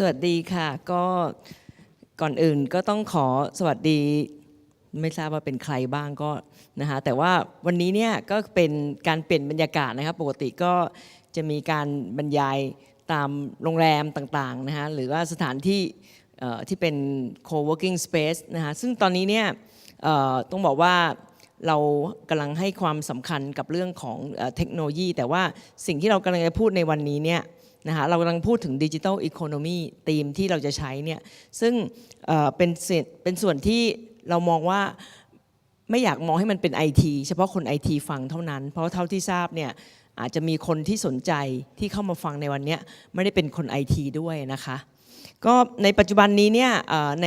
สวัสดีค่ะ ก็ก่อนอื่นก็ต้องขอสวัสดี ไม่ทราบว่าเป็นใครบ้างก็นะคะแต่ว่าวันนี้เนี่ยก็เป็นการเปลี่ยนบรรยากาศนะครับปกติก็จะมีการบรรยายตามโรงแรมต่างๆนะคะหรือว่าสถานที่ที่เป็น co-working space นะคะซึ่งตอนนี้เนี่ยต้องบอกว่าเรากำลังให้ความสำคัญกับเรื่องของเทคโนโลยี แต่ว่าสิ่งที่เรากำลังจะพูดในวันนี้เนี่ย นะคะเรากำลังพูดถึงดิจิทัลอีโคโนมีธีมที่เราจะใช้เนี่ยซึ่งเเป็นเป็นส่วนที่เรามองว่าไม่อยากมองให้มันเป็น IT เฉพาะคน IT ฟังเท่านั้น เพราะเท่าที่ทราบเนี่ยอาจจะมีคนที่สนใจที่เข้ามาฟังในวันนี้ไม่ได้เป็นคน IT ด้วยนะคะก็ในปัจจุบันนี้เนี่ยใน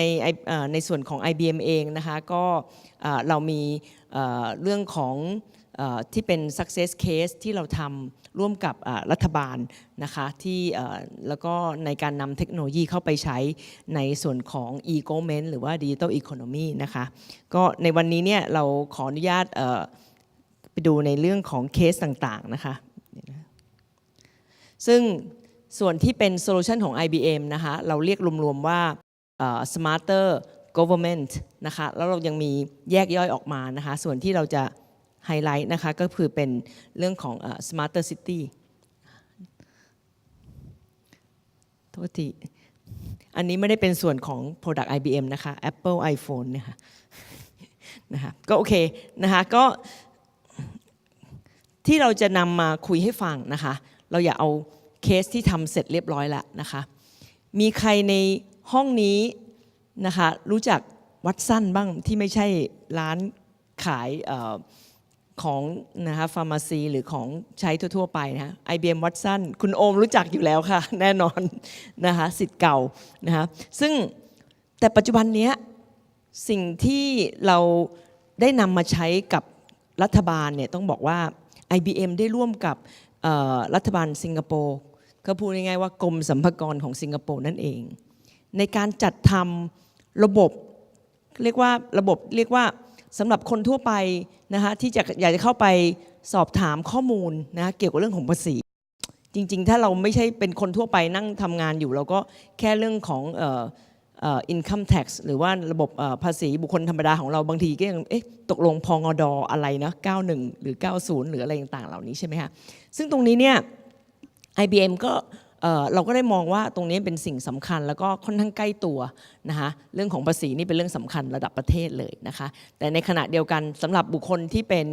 ในส่วนของ IBM เองนะคะก็เรามีเรื่องของ ที่เป็น success case ที่เราทำร่วมกับรัฐบาลนะคะที่แล้วก็ในการนำเทคโนโลยีเข้าไปใช้ในส่วนของ e-government หรือว่า digital economy นะคะก็ในวันนี้เนี่ยเราขออนุญาตไปดูในเรื่องของเคสต่างๆนะคะซึ่งส่วนที่เป็นโซลูชันของ IBM นะคะเราเรียกรวมๆว่า smarter government นะคะแล้วเรายังมีแยกย่อยออกมานะคะส่วนที่เราจะ ไฮไลท์นะคะก็คือเป็นเรื่องของเอ่อ smarter city โทษทีอันนี้ไม่ได้เป็นส่วนของ product IBM นะคะ Apple iPhone เนะคะนะคะก็โอเคนะคะก็ที่เราจะนำมาคุยให้ฟังนะคะ เราอย่าเอาเคสที่ทำเสร็จเรียบร้อยแล้วนะคะ มีใครในห้องนี้นะคะรู้จักวัดสั้นบ้างที่ไม่ใช่ร้านขายเของนะคะฟาร์มาซีหรือของใช้ทั่ว ๆ ไปนะ IBM วัดสั้นคุณโอมรู้จักอยู่แล้วค่ะ แน่นอนนะคะสิทธิ์เก่านะคะซึ่งแต่ปัจจุบันนี้สิ่งที่เราได้นำมาใช้กับรัฐบาลเนี่ยต้องบอกว่า IBM ได้ร่วมกับรัฐบาลสิงคโปร์ก็พูดง่ายๆว่ากรมสัมภากรของสิงคโปร์นั่นเอง ในการจัดทำระบบเรียกว่าระบบเรียกว่า สำหรับคนทั่วไปนะคะที่จะอยากจะเข้าไปสอบถามข้อมูลนะเกี่ยวกับเรื่องของภาษี จริง ๆ ถ้าเราไม่ใช่เป็นคนทั่วไปนั่งทำงานอยู่ เราก็แค่เรื่องของเอ่อเอ่อ income tax หรือว่าระบบเอ่อภาษีบุคคลธรรมดาของเราบางทีก็ยังเอ๊ะตกลงพองอดออะไรนะ91 หรือ 90 หรืออะไรต่างๆ เหล่านี้ใช่ไหมคะซึ่งตรงนี้เนี่ย IBM ก็ เเราก็ได้มองว่าตรงนี้เป็นสิ่งสำคัญ แล้วก็ค่อนข้างใกล้ตัวนะคะเรื่องของภาษีนี่เป็นเรื่องสำคัญระดับประเทศเลยนะคะแต่ในขณะเดียวกันสำหรับบุคคลที่เป็น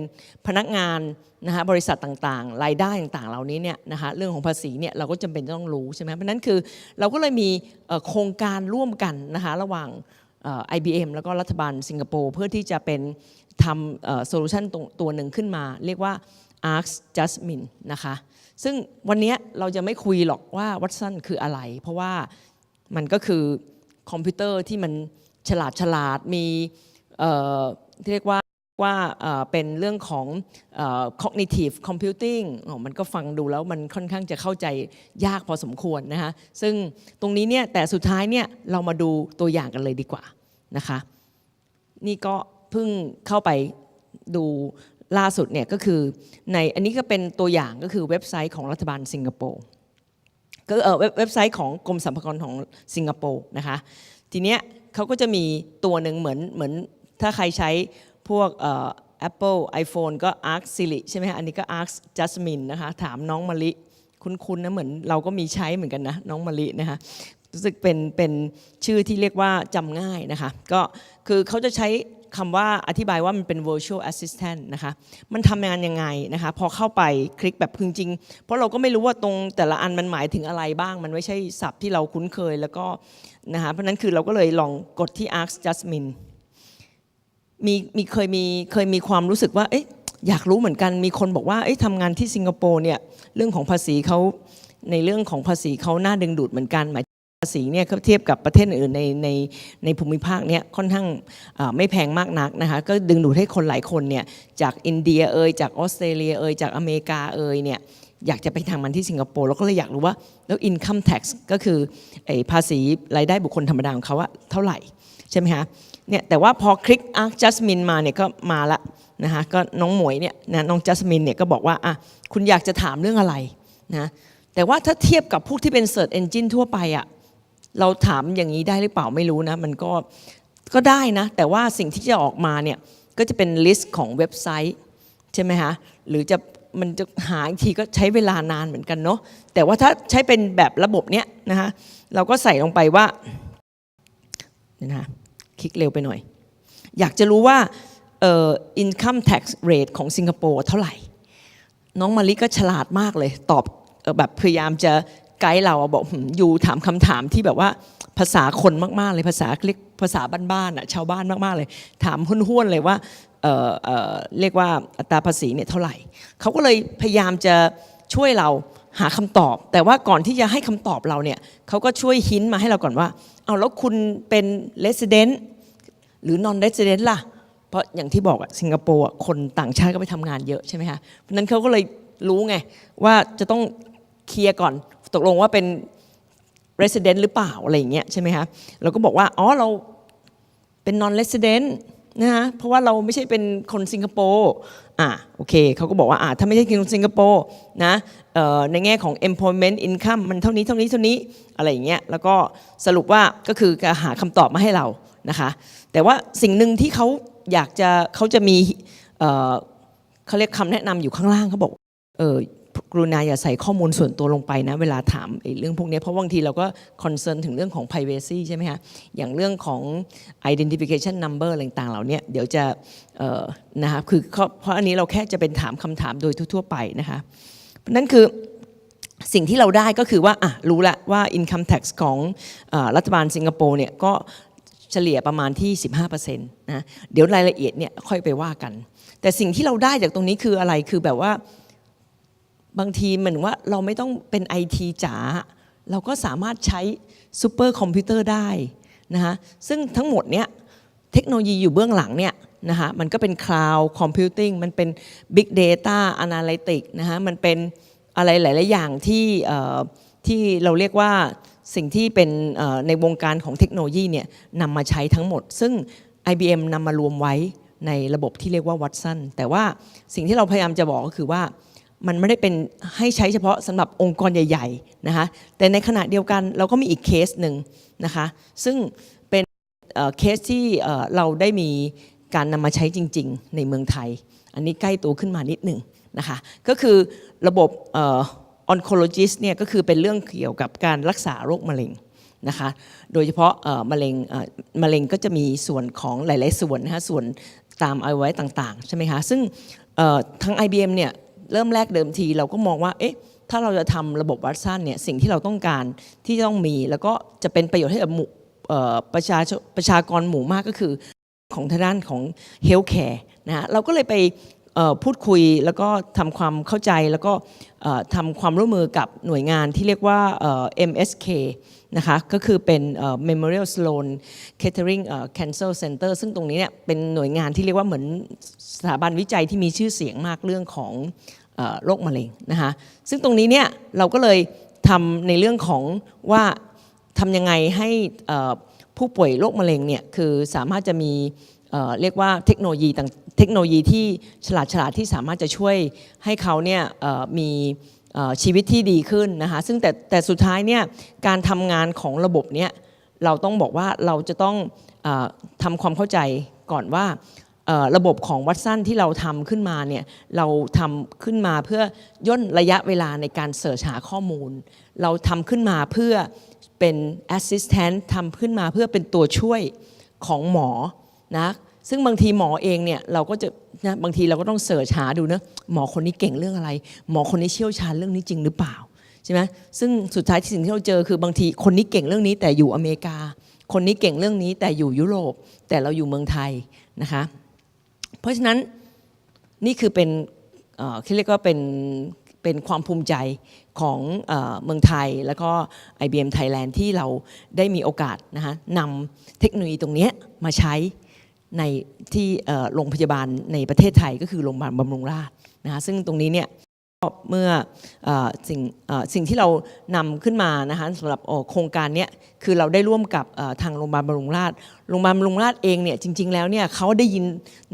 พนักงานนะคะบริษัทต่างๆ รายได้ต่างๆ เหล่านี้เนี่ยนะคะเรื่องของภาษีเนี่ยเราก็จำเป็นต้องรู้ใช่ไหมเพราะนั้นคือเราก็เลยมีโครงการร่วมกันนะคะระหว่างเอ่อ IBM แล้วก็รัฐบาลสิงคโปร์เพื่อที่จะเป็นทำโซลูชันตัวหนึ่งขึ้นมา เรียกว่า Arc Jasmine นะคะซึ่งวันนี้เราจะไม่คุยหรอกว่าวัตสันคืออะไร เพราะว่ามันก็คือคอมพิวเตอร์ที่มันฉลาดฉลาดมีเอ่อที่เรียกว่าว่าเอ่อเป็นเรื่องของเอ่อ cognitive computing มันก็ฟังดูแล้วมันค่อนข้างจะเข้าใจยากพอสมควรนะคะซึ่งตรงนี้เนี่ยแต่สุดท้ายเนี่ยเรามาดูตัวอย่างกันเลยดีกว่านะคะนี่ก็เพิ่งเข้าไปดู ล่าสุดเนี่ยก็คือในอันนี้ก็เป็นตัวอย่างก็คือเว็บไซต์ของรัฐบาลสิงคโปร์ก็เออเว็บเว็บไซต์ของกรมสรรพากรของสิงคโปร์นะคะทีเนี้ยเขาก็จะมีตัวหนึ่งเหมือนเหมือนถ้าใครใช้พวกเอ่อ Apple iPhone ก็ Arc Siri ใช่ไหมคะอันนี้ก็ Arc Jasmine นะคะถามน้องมะลิคุ้นๆนะเหมือนเราก็มีใช้เหมือนกันนะน้องมะลินะคะรู้สึกเป็นเป็นชื่อที่เรียกว่าจำง่ายนะคะก็คือเขาจะใช้ คำว่าอธิบายว่ามันเป็น virtual assistant นะคะ มันทำงานยังไงนะคะ พอเข้าไปคลิกแบบจริง เพราะเราก็ไม่รู้ว่าตรงแต่ละอันมันหมายถึงอะไรบ้าง มันไม่ใช่ศัพท์ที่เราคุ้นเคยแล้วก็นะคะ เพราะฉะนั้นคือเราก็เลยลองกดที่ Ask Jasmine มีมีเคยมีเคยมีความรู้สึกว่า เอ๊ะ อยากรู้เหมือนกัน มีคนบอกว่า เอ๊ะทำงานที่สิงคโปร์เนี่ย เรื่องของภาษีเขาในเรื่องของภาษีเขาน่าดึงดูดเหมือนกันหมาย ภาษีเนี่ยเทียบกับประเทศอื่นในในในภูมิภาคเนี่ยค่อนข้างไม่แพงมากนักนะคะก็ดึงดูดให้คนหลายคนเนี่ยจากอินเดียเอยจากออสเตรเลียเอยจากอเมริกาเอยเนี่ยอยากจะไปทำมันที่สิงคโปร์แล้วก็เลยอยากรู้ว่าแล้ว income tax ก็คือไอ้ภาษีรายได้บุคคลธรรมดาของเขาว่าเท่าไหร่ ใช่ไหมคะเนี่ยแต่ว่าพอคลิก Arc Jasmine มาเนี่ยก็มาละนะคะก็น้องหมวยเนี่ยนะน้องจัสมินเนี่ยก็บอกว่าอะคุณอยากจะถามเรื่องอะไรนะแต่ว่าถ้าเทียบกับพวกที่เป็น Search Engine ทั่วไปอะ เราถามอย่างนี้ได้หรือเปล่าไม่รู้นะ มันก็ก็ได้นะ แต่ว่าสิ่งที่จะออกมาเนี่ยก็จะเป็นลิสต์ของเว็บไซต์ใช่ไหมคะหรือจะมันจะหาอีกทีก็ใช้เวลานานเหมือนกันเนาะแต่ว่าถ้าใช้เป็นแบบระบบเนี้ยนะคะเราก็ใส่ลงไปว่าเนี่ยนะคะคลิกเร็วไปหน่อย อยากจะรู้ว่าเอ่อ income tax rate ของสิงคโปร์เท่าไหร่ น้องมาริก็ฉลาดมากเลย ตอบแบบพยายามจะ ไกด์เราบอกอยู่ถามคำถามที่แบบว่าภาษาคนมากๆเลยภาษาเรียกภาษาบ้านๆอะชาวบ้านมากๆเลย ถามห้วนๆเลยว่าเเรียกว่าอัตราภาษีเนี่ยเท่าไหร่เขาก็เลยพยายามจะช่วยเราหาคำตอบ แต่ว่าก่อนที่จะให้คำตอบเราเนี่ยเขาก็ช่วยหินมาให้เราก่อนว่า เอาแล้วคุณเป็น resident หรือ non resident ล่ะ เพราะอย่างที่บอกอะสิงคโปร์อะคนต่างชาติก็ไปทำงานเยอะใช่ไหมคะเพราะนั้นเขาก็เลยรู้ไงว่าจะต้องเคลียร์ก่อน ตกลงว่าเป็น resident หรือเปล่าอะไรอย่างเงี้ยใช่ไหมคะเราก็บอกว่าอ๋อเราเป็น non resident นะฮะเพราะว่าเราไม่ใช่เป็นคนสิงคโปร์อ่าโอเคเขาก็บอกว่าอ่าถ้าไม่ใช่คนสิงคโปร์นะในแง่ของ employment income มันเท่านี้เท่านี้เท่านี้อะไรอย่างเงี้ยแล้วก็สรุปว่าก็คือการหาคำตอบมาให้เรานะคะแต่ว่าสิ่งหนึ่งที่เขาอยากจะเขาจะมีเอ่อเขาเรียกคำแนะนำอยู่ข้างล่างเขาบอกเออ กรุณาอย่าใส่ข้อมูลส่วนตัวลงไปนะ เวลาถามเรื่องพวกนี้ เพราะบางทีเราก็คอนเซิร์นถึงเรื่องของ privacy ใช่ไหมคะอย่างเรื่องของ identification number อะไรต่างๆ เหล่านี้เดี๋ยวจะนะคะคือเพราะอันนี้เราแค่จะเป็นถามคำถามโดยทั่วๆไปนะคะนั่นคือสิ่งที่เราได้ก็คือว่าอะรู้ละว่า income tax ของเออรัฐบาลสิงคโปร์เนี่ยก็เฉลี่ยประมาณที่ 15%นะเดี๋ยวรายละเอียดเนี่ยค่อยไปว่ากัน แต่สิ่งที่เราได้จากตรงนี้คืออะไรคือแบบว่า บางทีเหมือนว่าเราไม่ต้องเป็นไอทีจ๋าเราก็สามารถใช้ซูเปอร์คอมพิวเตอร์ได้นะคะซึ่งทั้งหมดเนี่ยเทคโนโลยีอยู่เบื้องหลังเนี่ยนะคะมันก็เป็น Cloud Computing มันเป็น Big Data Analytics นะคะมันเป็นอะไรหลาย ๆ อย่างที่ที่เราเรียกว่าสิ่งที่เป็นในวงการของเทคโนโลยีเนี่ยนำมาใช้ทั้งหมด ซึ่ง IBM นำมารวมไว้ในระบบที่เรียกว่า Watson แต่ว่าสิ่งที่เราพยายามจะบอกก็คือว่า มันไม่ได้เป็นให้ใช้เฉพาะสำหรับองค์กรใหญ่ๆนะคะแต่ในขณะเดียวกันเราก็มีอีกเคสหนึ่งนะคะซึ่งเป็นเคสที่เราได้มีการนำมาใช้จริง ๆ ในเมืองไทย อันนี้ใกล้ตัวขึ้นมานิดหนึ่งนะคะก็คือระบบออนโคโลจิสเนี่ยก็คือเป็นเรื่องเกี่ยวกับการรักษาโรคมะเร็งนะคะโดยเฉพาะมะเร็งมะเร็งก็จะมีส่วนของหลาย ๆ ส่วนนะคะส่วนตามเอาไว้ต่าง ๆ ใช่ไหมคะ ซึ่งเอ่อทาง IBM เนี่ย เริ่มแรกเดิมทีเราก็มองว่าเอ๊ะถ้าเราจะทำระบบวัดสั้นเนี่ยสิ่งที่เราต้องการที่ต้องมี แล้วก็จะเป็นประโยชน์ให้กับหมู่ประชาชนประชากรหมู่มากก็คือของทางด้านของเฮลท์แคร์นะฮะเราก็เลยไปพูดคุยแล้วก็ทำความเข้าใจแล้วก็ทำความร่วมมือกับหน่วยงานที่เรียกว่าเอ่อ MSK นะคะก็คือเป็นเอ่อ Memorial Sloan Kettering Cancer Center ซึ่งตรงนี้เนี่ยเป็นหน่วยงานที่เรียกว่าเหมือนสถาบันวิจัยที่มีชื่อเสียงมากเรื่องของ โรคมะเร็งนะคะซึ่งตรงนี้เนี่ยเราก็เลยทำในเรื่องของว่าทำยังไงให้ผู้ป่วยโรคมะเร็งเนี่ยคือสามารถจะมีเรียกว่าเทคโนโลยีต่างเทคโนโลยีที่ฉลาดฉลาดที่สามารถจะช่วยให้เขาเนี่ยมีชีวิตที่ดีขึ้นนะคะซึ่งแต่แต่สุดท้ายเนี่ยการทำงานของระบบเนี้ยเราต้องบอกว่าเราจะต้องอทำความเข้าใจก่อนว่า ระบบของวัดสั้นที่เราทำขึ้นมาเนี่ยเราทำขึ้นมาเพื่อย่นระยะเวลาในการเสิร์ชหาข้อมูล เราทำขึ้นมาเพื่อเป็น assistant ทำขึ้นมาเพื่อเป็นตัวช่วยของหมอนะซึ่งบางทีหมอเองเนี่ยเราก็จะนะบางทีเราก็ต้องเสิร์ชหาดูนะหมอคนนี้เก่งเรื่องอะไร หมอคนนี้เชี่ยวชาญเรื่องนี้จริงหรือเปล่าใช่ไหมซึ่งสุดท้ายที่สิ่งที่เราเจอคือบางทีคนนี้เก่งเรื่องนี้แต่อยู่อเมริกา คนนี้เก่งเรื่องนี้แต่อยู่ยุโรป แต่เราอยู่เมืองไทยนะคะ เพราะฉะนั้นนี่คือเป็นที่เรียกว่าเป็นเป็นความภูมิใจของเมืองไทยแล้วก็ IBM Thailand ที่เราได้มีโอกาสนะคะนำเทคโนโลยีตรงนี้มาใช้ในที่โรงพยาบาลในประเทศไทยก็คือโรงพยาบาลบำรุงราษฎร์นะคะซึ่งตรงนี้เนี่ย เมื่ออสิ่งสิ่งที่เรานำขึ้นมานะคะสำหรับโครงการนี้คือเราได้ร่วมกับทางโรงพยาบาลบำรุงราษฎร์โรงพยาบาลบำรุงราษฎร์เองเนี่ยจริง ๆ แล้วเนี่ยเขาได้ยิน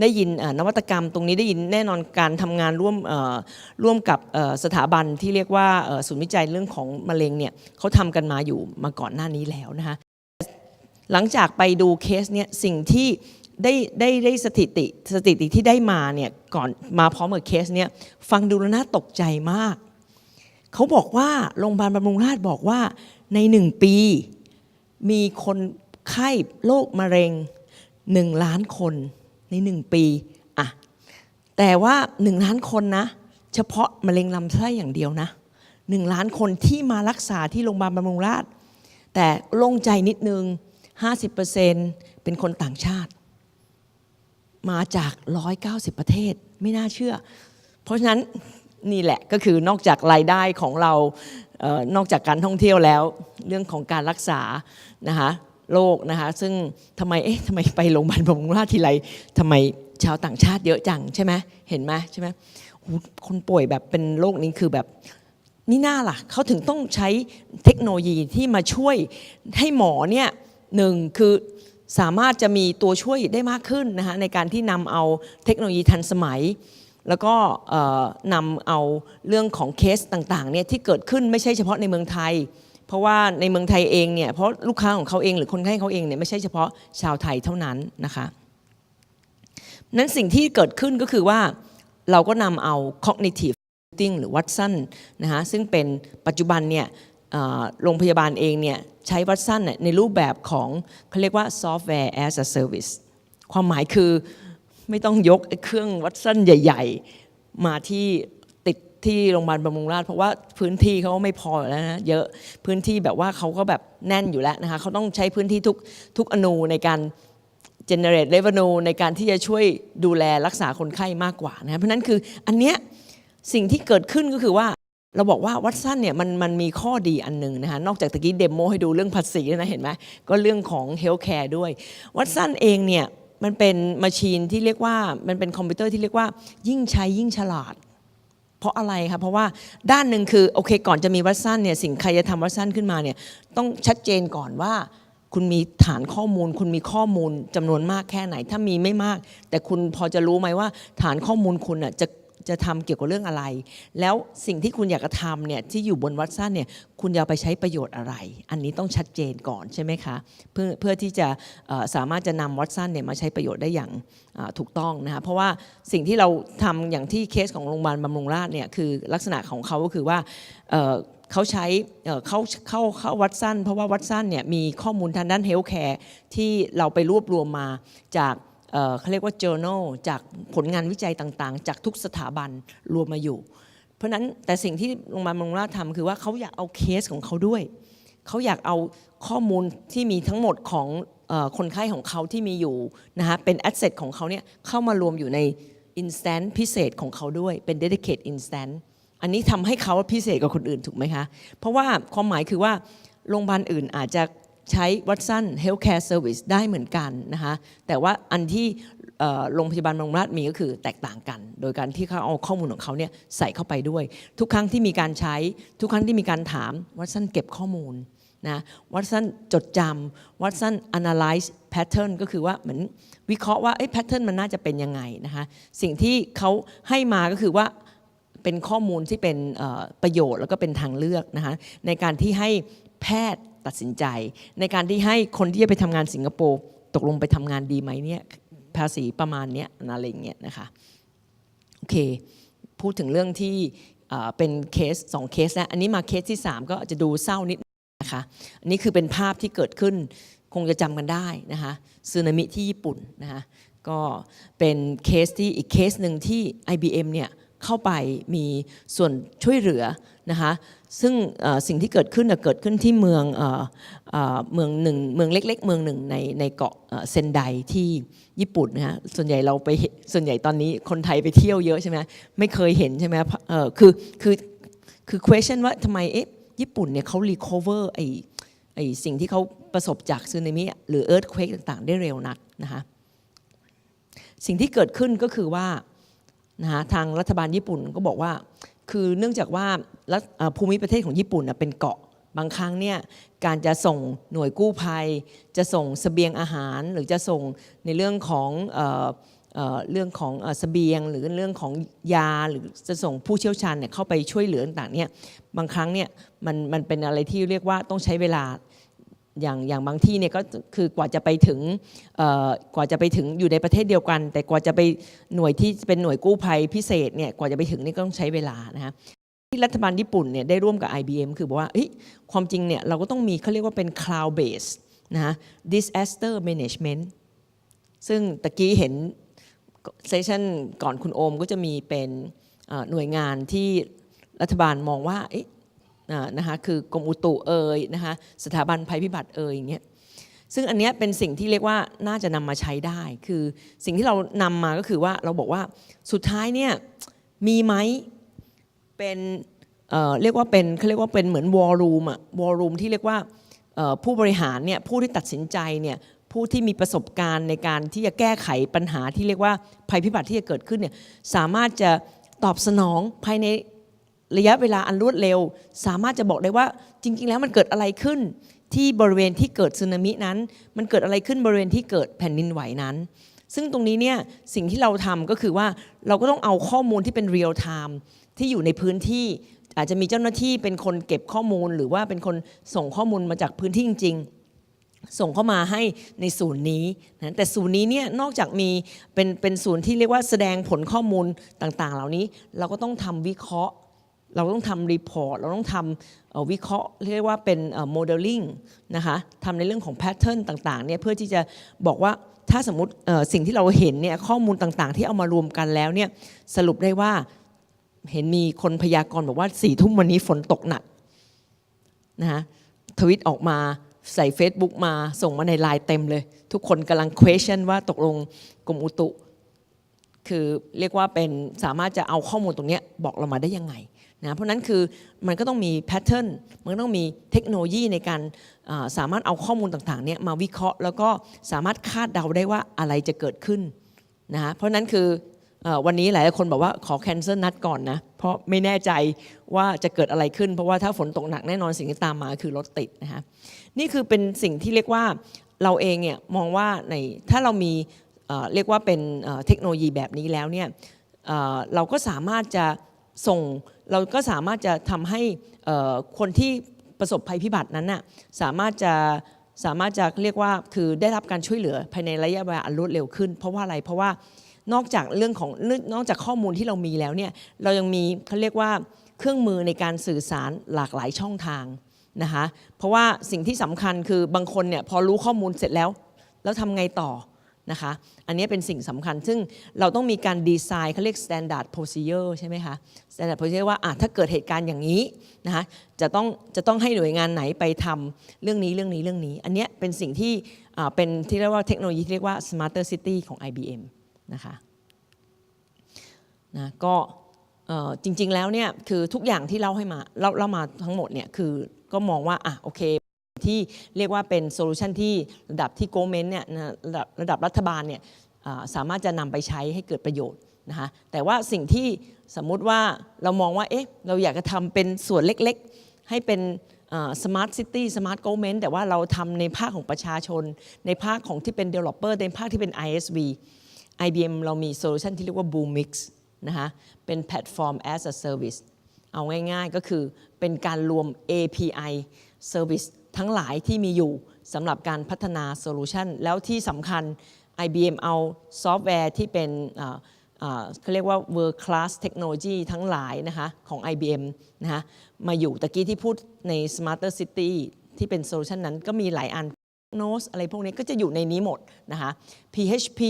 ได้ยินนวัตกรรม ตรงนี้ได้ยินแน่นอนการทำงานร่วมร่วมกับสถาบันที่เรียกว่าศูนย์วิจัยเรื่องของมะเร็งเนี่ยเขาทำกันมาอยู่มาก่อนหน้านี้แล้วนะคะหลังจากไปดูเคสเนี่ยสิ่งที่ ได้ได้ได้สถิติสถิติที่ได้มาเนี่ยก่อนมาพร้อมกับเคสเนี่ยฟังดูแล้วน่าตกใจมาก เขาบอกว่าโรงพยาบาลบำรุงราษฎร์บอกว่าในหนึ่งปี มีคนไข้โรคมะเร็งหนึ่งล้านคนในหนึ่งปีอะแต่ว่าหนึ่งล้านคนนะ เฉพาะมะเร็งลำไส้อย่างเดียวนะหนึ่งล้านคนที่มารักษาที่โรงพยาบาลบำรุงราษฎร์แต่โล่งใจนิดนึง 50%เป็นคนต่างชาติ มาจาก 190 ประเทศไม่น่าเชื่อ เพราะฉะนั้นนี่แหละก็คือนอกจากรายได้ของเราเออนอกจากการท่องเที่ยวแล้ว เรื่องของการรักษานะคะโรคนะคะซึ่งทำไมเอ๊ะทำไมไปโรงพยาบาลบำรุงราษฎร์ทีไรทำไมชาวต่างชาติเยอะจังใช่ไหมเห็นไหมใช่ไหมคนป่วยแบบเป็นโรคนี้คือแบบนี่น่าล่ะเขาถึงต้องใช้เทคโนโลยีที่มาช่วยให้หมอเนี่ยหนึ่งคือ สามารถจะมีตัวช่วยได้มากขึ้นนะคะในการที่นำเอาเทคโนโลยีทันสมัย แล้วก็นำเอาเรื่องของเคสต่างๆเนี่ยที่เกิดขึ้นไม่ใช่เฉพาะในเมืองไทย เพราะว่าในเมืองไทยเองเนี่ยเพราะลูกค้าของเขาเองหรือคนไข้เขาเองเนี่ยไม่ใช่เฉพาะชาวไทยเท่านั้นนะคะนั้นสิ่งที่เกิดขึ้นก็คือว่าเราก็นำเอา cognitive computing หรือวัตสันนะฮะซึ่งเป็นปัจจุบันเนี่ยโรงพยาบาลเองเนี่ย ใช้วัตสันเนี่ยในรูปแบบของเขาเรียกว่า software as a service ความหมายคือไม่ต้องยกเครื่องวัตสันใหญ่ ๆ มาที่ติดที่โรงพยาบาลบำรุงราษฎร์เพราะว่าพื้นที่เขาไม่พอแล้วนะเยอะพื้นที่แบบว่าเขาก็แบบแน่นอยู่แล้วนะคะเขาต้องใช้พื้นที่ทุกทุกอนูในการ generate revenue ในการที่จะช่วยดูแลรักษาคนไข้มากกว่านะเพราะนั้นคืออันเนี้ยสิ่งที่เกิดขึ้นก็คือว่า เราบอกว่าวัตสันเนี่ยมันมันมีข้อดีอันหนึ่งนะคะนอกจากตะกี้เดโมให้ดูเรื่องภาษีนะเห็นไหมก็เรื่องของเฮลท์แคร์ด้วยวัตสันเองเนี่ยมันเป็นมาชีนที่เรียกว่ามันเป็นคอมพิวเตอร์ที่เรียกว่า ยิ่งใช้ยิ่งฉลาด เพราะอะไรคะเพราะว่าด้านหนึ่งคือโอเค ก่อนจะมีวัตสันเนี่ยสิ่งใครจะทำวัตสันขึ้นมาเนี่ยต้องชัดเจนก่อนว่าคุณมีฐานข้อมูล คุณมีข้อมูลจำนวนมากแค่ไหน ถ้ามีไม่มาก แต่คุณพอจะรู้ไหมว่า ฐานข้อมูลคุณน่ะจะ จะทำเกี่ยวกับเรื่องอะไร แล้วสิ่งที่คุณอยากจะทำเนี่ยที่อยู่บนวัตสันเนี่ยคุณจะไปใช้ประโยชน์อะไร อันนี้ต้องชัดเจนก่อนใช่ไหมคะเพื่อเพื่อที่จะสามารถจะนำวัตสันเนี่ยมาใช้ประโยชน์ได้อย่างถูกต้องนะคะเพราะว่าสิ่งที่เราทำอย่างที่เคสของโรงพยาบาลบำรุงราษฎร์เนี่ยคือลักษณะของเขาก็คือว่าเขาใช้เขาเข้าเข้าวัดสั้น เพราะว่าวัดสั้นเนี่ยมีข้อมูลทางด้านเฮลท์แคร์ที่เราไปรวบรวมมาจาก เขาเรียกว่า journal จากผลงานวิจัยต่างๆ จากทุกสถาบันรวมมาอยู่ เพราะนั้นแต่สิ่งที่โรงพยาบาลบำรุงราษฎร์ทำคือว่าเขาอยากเอาเคสของเขาด้วย เขาอยากเอาข้อมูลที่มีทั้งหมดของคนไข้ของเขาที่มีอยู่นะคะเป็นแอสเซทของเขาเนี่ยเข้ามารวมอยู่ใน instant พิเศษของเขาด้วยเป็น dedicate instant อันนี้ทำให้เขาพิเศษกว่าคนอื่นถูกไหมคะ เพราะว่าความหมายคือว่าโรงพยาบาลอื่นอาจจะ ใช้วัตสัน Healthcare Service ได้เหมือนกันนะคะแต่ว่าอันที่โรงพยาบาลบำรุงราษฎร์มีก็คือแตกต่างกัน โดยการที่เขาเอาข้อมูลของเขาเนี่ยใส่เข้าไปด้วย ทุกครั้งที่มีการใช้ทุกครั้งที่มีการถามวัตสันเก็บข้อมูลนะวัตสันจดจำวัตสัน analyze pattern ก็คือว่าเหมือนวิเคราะห์ว่าเอ้แพทเทิร์นมันน่าจะเป็นยังไงนะคะสิ่งที่เขาให้มาก็คือว่าเป็นข้อมูลที่เป็นประโยชน์แล้วก็เป็นทางเลือกนะคะในการที่ให้แพทย์ ตัดสินใจ ในการที่ให้คนที่จะไปทำงานสิงคโปร์ตกลงไปทำงานดีไหมเนี่ยภาษีประมาณเนี้ยอะไรงเงี้ยนะคะโอเคพูดถึงเรื่องที่เป็นเคสสองเคสแล้วอันนี้มาเคสที่ 3 ก็อาจจะดูเศร้านิดนะคะอันนี้คือเป็นภาพที่เกิดขึ้นคงจะจำกันได้นะคะสึนามิที่ญี่ปุ่นนะคะก็เป็นเคสที่อีกเคสหนึ่งที่ IBM เนี่ย เข้าไปมีส่วนช่วยเหลือนะคะซึ่งสิ่งที่เกิดขึ้นน่ะเกิดขึ้นที่เมืองเมืองหนึ่งเมืองเล็ก ๆ เมืองหนึ่งในในเกาะเซนไดที่ญี่ปุ่นนะฮะส่วนใหญ่เราไปส่วนใหญ่ตอนนี้คนไทยไปเที่ยวเยอะใช่ไหมไม่เคยเห็นใช่ไหมคือคือคือ question ว่าทำไมเอ๊ะญี่ปุ่นเนี่ยเขา recover ไอไอสิ่งที่เขาประสบจากสึนามิหรือ earthquake ต่างๆ ได้เร็วนักนะคะสิ่งที่เกิดขึ้นก็คือว่า นะะทางรัฐบาลญี่ปุ่นก็บอกว่า คือเนื่องจากว่าภูมิประเทศของญี่ปุ่นเป็นเกาะบางครั้งเนี่ยการจะส่งหน่วยกู้ภัย จะส่งเสบียงอาหาร หรือจะส่งในเรื่องของเออเออเรื่องของเอ่อเสบียง หรือเรื่องของยาหรือจะส่งผู้เชี่ยวชาญเนี่ยเข้าไปช่วยเหลือต่างๆเนี่ยบางครั้งเนี่ยมันมันเป็นอะไรที่เรียกว่าต้องใช้เวลา อย่างอย่างบางที่เนี่ยก็คือกว่าจะไปถึงก่อกว่าจะไปถึงอยู่ในประเทศเดียวกัน แต่กว่าจะไปหน่วยที่เป็นหน่วยกู้ภัยพิเศษเนี่ยกว่าจะไปถึงนี่ก็ต้องใช้เวลานะฮะที่รัฐบาลญี่ปุ่นเนี่ยได้ร่วมกับ IBM คือบอกว่าเฮ้ยความจริงเนี่ยเราก็ต้องมีเขาเรียกว่าเป็น cloud base นะฮะ disaster management ซึ่งตะกี้เห็นเซสชันก่อนคุณโอมก็จะมีเป็นหน่วยงานที่รัฐบาลมองว่าเอ๊ะอ่า นะคะคือกรมอุตุเอ่ยนะคะสถาบันภัยพิบัติเอ่ยอย่างเงี้ยซึ่งอันเนี้ยเป็นสิ่งที่เรียกว่าน่าจะนำมาใช้ได้ คือสิ่งที่เรานำมาก็คือว่าเราบอกว่าสุดท้ายเนี่ยมีไหมเป็นเเรียกว่าเป็นเขาเรียกว่าเป็นเหมือนวอลลุ่มอะวอลลุ่มที่เรียกว่าผู้บริหารเนี่ยผู้ที่ตัดสินใจเนี่ยผู้ที่มีประสบการณ์ในการที่จะแก้ไขปัญหาที่เรียกว่าภัยพิบัติที่จะเกิดขึ้นเนี่ยสามารถจะตอบสนองภายใน ระยะเวลาอันรวดเร็ว สามารถจะบอกได้ว่าจริง ๆ แล้วมันเกิดอะไรขึ้นที่บริเวณที่เกิดสึนามินั้น มันเกิดอะไรขึ้นบริเวณที่เกิดแผ่นดินไหวนั้น ซึ่งตรงนี้เนี่ยสิ่งที่เราทำก็คือว่าเราก็ต้องเอาข้อมูลที่เป็นเรียลไทม์ที่อยู่ในพื้นที่อาจจะมีเจ้าหน้าที่เป็นคนเก็บข้อมูล หรือว่าเป็นคนส่งข้อมูลมาจากพื้นที่จริง ๆ ส่งเข้ามาให้ในศูนย์นี้นะแต่ศูนย์นี้เนี่ยนอกจากมีเป็นเป็นศูนย์ที่เรียกว่าแสดงผลข้อมูลต่างๆ เหล่านี้ เราก็ต้องทำวิเคราะห์ เราต้องทำรีพอร์ตเราต้องทำวิเคราะห์เรียกว่าเป็นโมเดลลิ่งนะคะทำในเรื่องของแพทเทิร์นต่างๆเนี่ยเพื่อที่จะบอกว่าถ้าสมมติสิ่งที่เราเห็นเนี่ยข้อมูลต่างๆ ที่เอามารวมกันแล้วเนี่ยสรุปได้ว่าเห็นมีคนพยากรณ์บอกว่าสี่ทุ่มวันนี้ฝนตกหนักนะคะทวิตออกมาใส่ Facebook มาส่งมาในไลน์เต็มเลย ทุกคนกำลัง question ว่าตกลงกรมอุตุ คือเรียกว่าเป็นสามารถจะเอาข้อมูลตรงนี้บอกเรามาได้ยังไง นะเพราะนั้นคือมันก็ต้องมีแพทเทิร์นมันก็ต้องมีเทคโนโลยีในการสามารถเอาข้อมูลต่างๆเนี่ยมาวิเคราะห์ แล้วก็สามารถคาดเดาได้ว่าอะไรจะเกิดขึ้นนะฮะเพราะนั้นคืออวันนี้หลายคนบอกว่าขอแคนเซิลนัดก่อนนะ เพราะไม่แน่ใจว่าจะเกิดอะไรขึ้น เพราะว่าถ้าฝนตกหนักแน่นอนสิ่งที่ตามมาคือรถติดนะฮะนี่คือเป็นสิ่งที่เรียกว่าเราเองเนี่ยมองว่าในถ้าเรามีเรียกว่าเป็นเทคโนโลยีแบบนี้แล้วเนี่ยเราก็สามารถจะส่ง เราก็สามารถจะทำให้คนที่ประสบภัยพิบัตินั้นน่ะสามารถจะสามารถจะเรียกว่าคือได้รับการช่วยเหลือภายในระยะเวลาอันรวดเร็วขึ้น เพราะว่าอะไรเพราะว่านอกจากเรื่องของนอกจากข้อมูลที่เรามีแล้วเนี่ยเรายังมีเขาเรียกว่าเครื่องมือในการสื่อสารหลากหลายช่องทางนะคะเพราะว่าสิ่งที่สำคัญคือบางคนเนี่ยพอรู้ข้อมูลเสร็จแล้ว แล้วทำไงต่อ นะคะ อันนี้เป็นสิ่งสำคัญ ซึ่งเราต้องมีการดีไซน์เขาเรียก standard procedure ใช่ไหมคะ standard procedure ว่าอะถ้าเกิดเหตุการณ์อย่างนี้นะคะจะต้องจะต้องให้หน่วยงานไหนไปทำเรื่องนี้เรื่องนี้เรื่องนี้ อันนี้เป็นสิ่งที่อ่าเป็นที่เรียกว่าเทคโนโลยีที่เรียกว่า smarter city ของ IBM นะคะนะก็จริงๆแล้วเนี่ยคือทุกอย่างที่เล่าให้มาเล่าเล่ามาทั้งหมดเนี่ยคือก็มองว่าอะโอเค ที่เรียกว่าเป็นโซลูชันที่ระดับที่โกเมนเนี่ยนะระดับระดับรัฐบาลเนี่ยสามารถจะนำไปใช้ให้เกิดประโยชน์นะคะแต่ว่าสิ่งที่สมมุติว่าเรามองว่าเอ๊ะเราอยากจะทำเป็นส่วนเล็กๆ ให้เป็นสมาร์ทซิตี้สมาร์ทโกเมนแต่ว่าเราทำในภาคของประชาชน ในภาคของที่เป็น Developer ในภาคที่เป็น ISV IBM เรามีโซลูชันที่เรียกว่า Boomix นะคะเป็น Platform as a Service เอาง่ายๆก็คือเป็นการรวม API Service ทั้งหลายที่มีอยู่สำหรับการพัฒนาโซลูชันแล้วที่สำคัญ IBM เอาซอฟต์แวร์ที่เป็นเขาเรียกว่า world class technology ทั้งหลายนะคะของ IBM นะคะมาอยู่ตะกี้ที่พูดใน smarter city ที่เป็นโซลูชันนั้นก็มีหลายอัน Node อะไรพวกนี้ก็จะอยู่ในนี้หมดนะคะ PHP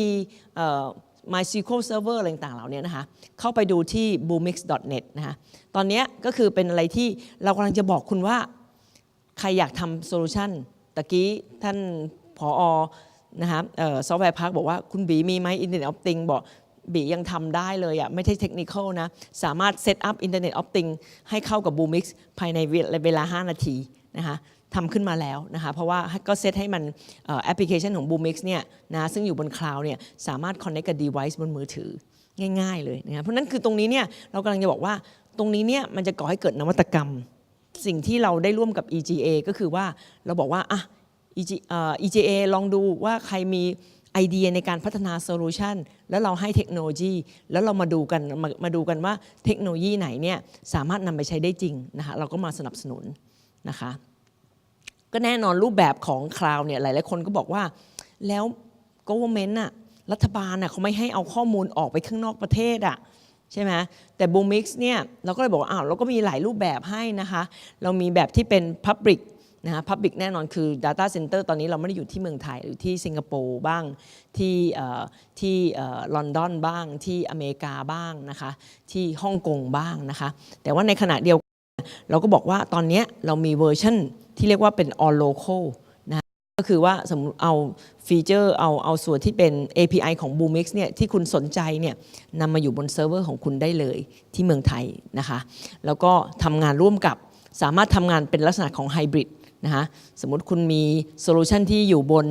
MySQL Server อะไรต่างๆเหล่านี้นะคะ เข้าไปดูที่ boomix.net นะคะ ตอนนี้ก็คือเป็นอะไรที่เรากำลังจะบอกคุณว่า ใครอยากทำโซลูชันตะกี้ท่านผออนะคะซอฟต์แวร์พักบอกว่าคุณบีมีไหมอินเทอร์เน็ตออฟติงบอกบียังทำได้เลยอะไม่ใช่เทคนิคนะ สามารถเซตอัพอินเทอร์เน็ตออฟติงให้เข้ากับ Boomix ภายในเวลา 5 นาทีนะคะทำขึ้นมาแล้วนะคะเพราะว่าก็เซตให้มันแอปพลิเคชันของ Boomix เนี่ยนะซึ่งอยู่บนคลาวด์เนี่ยสามารถ connect กับ device บนมือถือง่าย ๆ เลยนะะเพราะนั้นคือตรงนี้เนี่ยเรากำลังจะบอกว่าตรงนี้เนี่ยมันจะก่อให้เกิดนวัตกรรม สิ่งที่เราได้ร่วมกับ EGA ก็คือว่าเราบอกว่าอะ EGA ลองดูว่าใครมีไอเดียในการพัฒนาโซลูชันแล้วเราให้เทคโนโลยี แล้วเรามาดูกันมามาดูกันว่าเทคโนโลยีไหนเนี่ยสามารถนำไปใช้ได้จริงนะคะเราก็มาสนับสนุนนะคะก็แน่นอนรูปแบบของคลาวเนี่ยหลายๆคนก็บอกว่า แล้ว government น่ะรัฐบาลน่ะเขาไม่ให้เอาข้อมูลออกไปข้างนอกประเทศอะ ใช่ไหมแต่บูมิกซ์เนี่ยเราก็เลยบอกว่าอ้าวเราก็มีหลายรูปแบบให้นะคะ เรามีแบบที่เป็น Public นะคะ Public แน่นอนคือ Data Center ตอนนี้เราไม่ได้อยู่ที่เมืองไทยอยู่ที่สิงคโปร์บ้างที่ที่ลอนดอนบ้างที่อเมริกาบ้างนะคะที่ฮ่องกงบ้างนะคะ แต่ว่าในขณะเดียวกันเราก็บอกว่าตอนนี้เรามีเวอร์ชันที่เรียกว่าเป็น all local ก็คือว่าสมมติเอาฟีเจอร์เอาเอาส่วนที่เป็น API ของ Boomix เนี่ยที่คุณสนใจเนี่ยนำมาอยู่บนเซิร์ฟเวอร์ของคุณได้เลยที่เมืองไทยนะคะ แล้วก็ทำงานร่วมกับสามารถทำงานเป็นลักษณะของไฮบริดนะคะสมมติคุณมีโซลูชันที่อยู่บน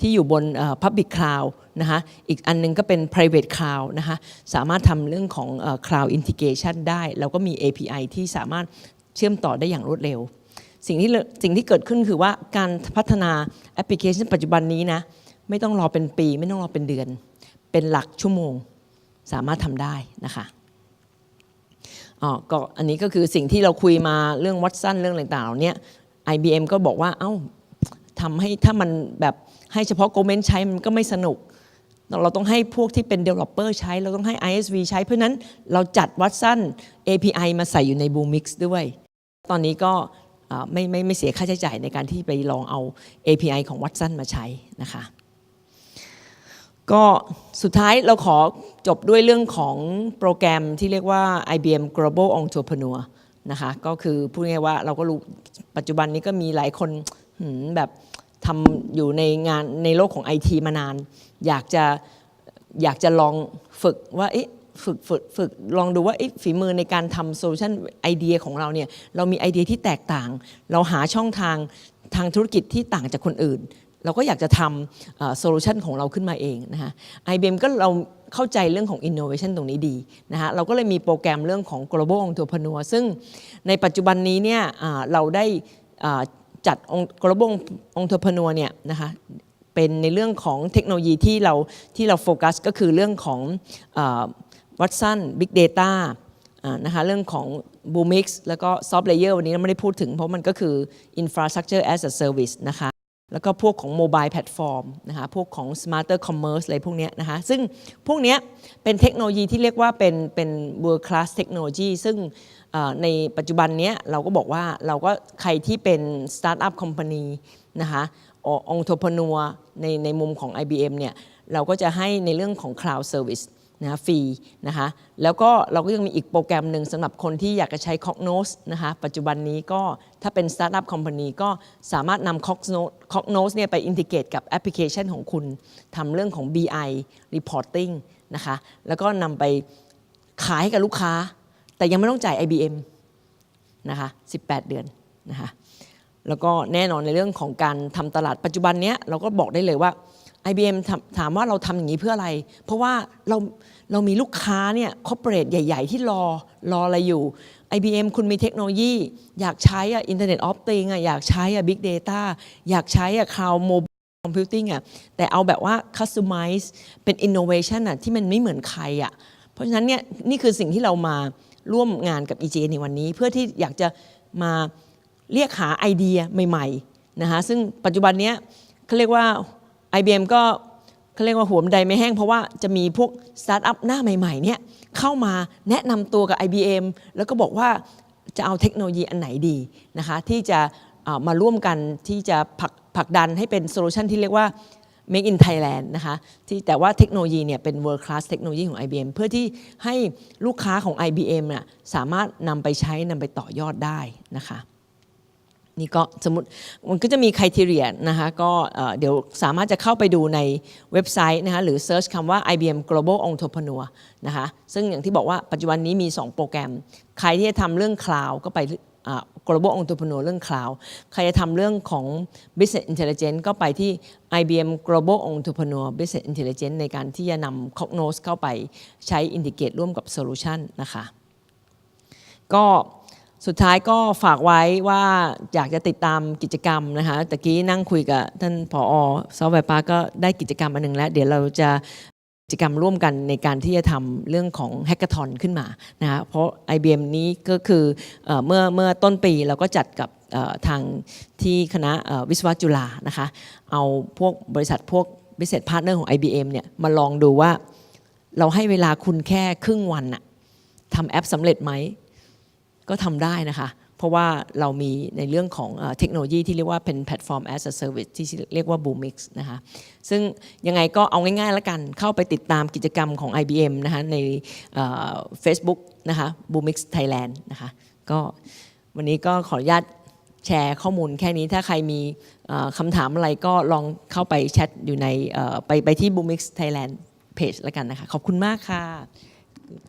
ที่อยู่บนเอ่อ Public Cloud นะคะอีกอันนึงก็เป็น private cloud นะคะสามารถทำเรื่องของเอ่อ cloud integration ได้ แล้วก็มี API ที่สามารถเชื่อมต่อได้อย่างรวดเร็ว สิ่งที่เลสิ่งที่เกิดขึ้นคือว่าการพัฒนาแอปพลิเคชันปัจจุบันนี้นะไม่ต้องรอเป็นปี ไม่ต้องรอเป็นเดือน เป็นหลักชั่วโมงสามารถทำได้นะคะอ๋อก็อันนี้ก็คือสิ่งที่เราคุยมาเรื่องวัดสั้นเรื่องต่างๆเหล่านี้ IBM ก็บอกว่าเอ้าทำให้ถ้ามันแบบให้เฉพาะโกเมนใช้มันก็ไม่สนุก เราต้องให้พวกที่เป็น developer ใช้ เราต้องให้ ISV ใช้ เพราะนั้นเราจัดวัดสั้น API มาใส่อยู่ใน Boomix ด้วย ตอนนี้ก็ ไม่ไม่ไม่เสียค่าใช้จ่ายในการที่ไปลองเอา API ของวัดสั้นมาใช้นะคะก็สุดท้ายเราขอจบด้วยเรื่องของโปรแกรมที่เรียกว่า IBM Global Entrepreneur นะคะก็คือพูดง่ายว่าเราก็รู้ปัจจุบันนี้ก็มีหลายคนแบบทำอยู่ในงานในโลกของ IT มานาน อยากจะอยากจะลองฝึกว่าเอ๊ะ ฝึกฝึกฝึกลองดูว่าฝีมือในการทำโซลูชันไอเดียของเราเนี่ยเรามีไอเดียที่แตกต่าง เราหาช่องทางทางธุรกิจที่ต่างจากคนอื่น เราก็อยากจะทำโซลูชันของเราขึ้นมาเองนะคะ IBM ก็เราเข้าใจเรื่องของ innovation ตรงนี้ดีนะคะเราก็เลยมีโปรแกรมเรื่องของ global entrepreneur ซึ่งในปัจจุบันนี้เนี่ยเราได้จัด global entrepreneur เนี่ยนะคะเป็นในเรื่องของเทคโนโลยีที่เราที่เราโฟกัสก็คือเรื่องของ วัตสัน Big Data อ่านะคะเรื่องของ Boomix แล้วก็ Soft Layer วันนี้เราไม่ได้พูดถึง เพราะมันก็คือ Infrastructure as a Service นะคะแล้วก็พวกของโมบายแพลตฟอร์มนะคะพวกของ smarter commerce อะไรพวกนี้นะคะซึ่งพวกนี้เป็นเทคโนโลยีที่เรียกว่าเป็นเป็น world class technology ซึ่งในปัจจุบันนี้เราก็บอกว่าเราก็ใครที่เป็น startup company นะคะองค์ทพนัวในในมุมของ IBM เนี่ยเราก็จะให้ในเรื่องของ cloud service นะฟรีนะคะแล้วก็เราก็ยังมีอีกโปรแกรมหนึ่งสำหรับคนที่อยากจะใช้ Cognos นะคะปัจจุบันนี้ก็ถ้าเป็น Startup Company ก็สามารถนำ Cognos Cognos เนี่ยไปอินทิเกตกับแอปพลิเคชันของคุณทำเรื่องของ BI Reporting นะคะแล้วก็นำไปขายให้กับลูกค้า แต่ยังไม่ต้องจ่าย IBM นะคะ18 เดือนนะคะแล้วก็แน่นอนในเรื่องของการทำตลาดปัจจุบันเนี้ยเราก็บอกได้เลยว่า IBM ถามถามว่าเราทำอย่างนี้เพื่ออะไร เพราะว่าเราเรามีลูกค้าเนี่ยคอร์เปอเรทใหญ่ ๆ ที่รอรออะไรอยู่ IBM คุณมีเทคโนโลยี อยากใช้อะ Internet of Things อะอยากใช้อะ Big Data อยากใช้อะ Cloud Mobile Computing อะแต่เอาแบบว่า Customize เป็น Innovation อะที่มันไม่เหมือนใครอะเพราะฉะนั้นเนี่ยนี่คือสิ่งที่เรามาร่วมงานกับ EJ ในวันนี้ เพื่อที่อยากจะมาเรียกหาไอเดียใหม่ๆนะคะซึ่งปัจจุบันเนี้ยเขาเรียกว่า IBM ก็เขาเรียกว่าหัวบันไดไม่แห้งเพราะว่าจะมีพวกสตาร์ทอัพหน้าใหม่ๆเนี่ยเข้ามาแนะนำตัวกับ IBM แล้วก็บอกว่าจะเอาเทคโนโลยีอันไหนดีนะคะที่จะามาร่วมกันที่จะผลักผลักดันให้เป็นโซลูชันที่เรียกว่า Make in Thailand นะคะที่แต่ว่าเทคโนโลยีเนี่ยเป็น world class เทคโนโลยีของ IBM เพื่อที่ให้ลูกค้าของ IBM น่ะสามารถนำไปใช้นำไปต่อยอดได้นะคะ นี่ก็สมมติมันก็จะมีคุณทีเรียนะคะก็เอ่อเดี๋ยวสามารถจะเข้าไปดูในเว็บไซต์นะคะหรือเซิร์ชคำว่า IBM Global Entrepreneur นะคะซึ่งอย่างที่บอกว่าปัจจุบันนี้มี 2 โปรแกรม ใครที่จะทำเรื่อง Cloud ก็ไป Global Entrepreneur เรื่อง Cloud ใครจะทำเรื่องของ Business Intelligence ก็ไปที่ IBM Global Entrepreneur Business Intelligence ในการที่จะนำ Cognos เข้าไปใช้ Integrate ร่วมกับ Solution นะคะก็ สุดท้ายก็ฝากไว้ว่าอยากจะติดตามกิจกรรมนะคะตะกี้นั่งคุยกับท่านผอซอฟต์แวร์ปาร์คก็ได้กิจกรรมอันหนึงแล้ว เดี๋ยวเราจะกิจกรรมร่วมกันในการที่จะทำเรื่องของแฮกเกอร์ทอนขึ้นมานะคะเพราะ IBM นี้ก็คือเอเมื่อเมื่อต้นปีเราก็จัดกับทางที่คณะวิศวะจุฬานะคะ เอาพวกบริษัทพวก business partner ของ IBM เนี่ยมาลองดูว่าเราให้เวลาคุณแค่ครึ่งวันอะทำแอปสำเร็จไหม ก็ทำได้นะคะ เพราะว่าเรามีในเรื่องของเทคโนโลยีที่เรียกว่าเป็นแพลตฟอร์ม as a service ที่เรียกว่า Boomix นะคะซึ่งยังไงก็เอาง่ายๆแล้วกันเข้าไปติดตามกิจกรรมของ IBM นะคะในเอ่อ Facebook นะคะ Boomix Thailand นะคะก็วันนี้ก็ขออนุญาตแชร์ข้อมูลแค่นี้ถ้าใครมีคำถามอะไรก็ลองเข้าไปแชทอยู่ในไปไปที่ Boomix Thailand page แล้วกันนะคะ ขอบคุณมากค่ะ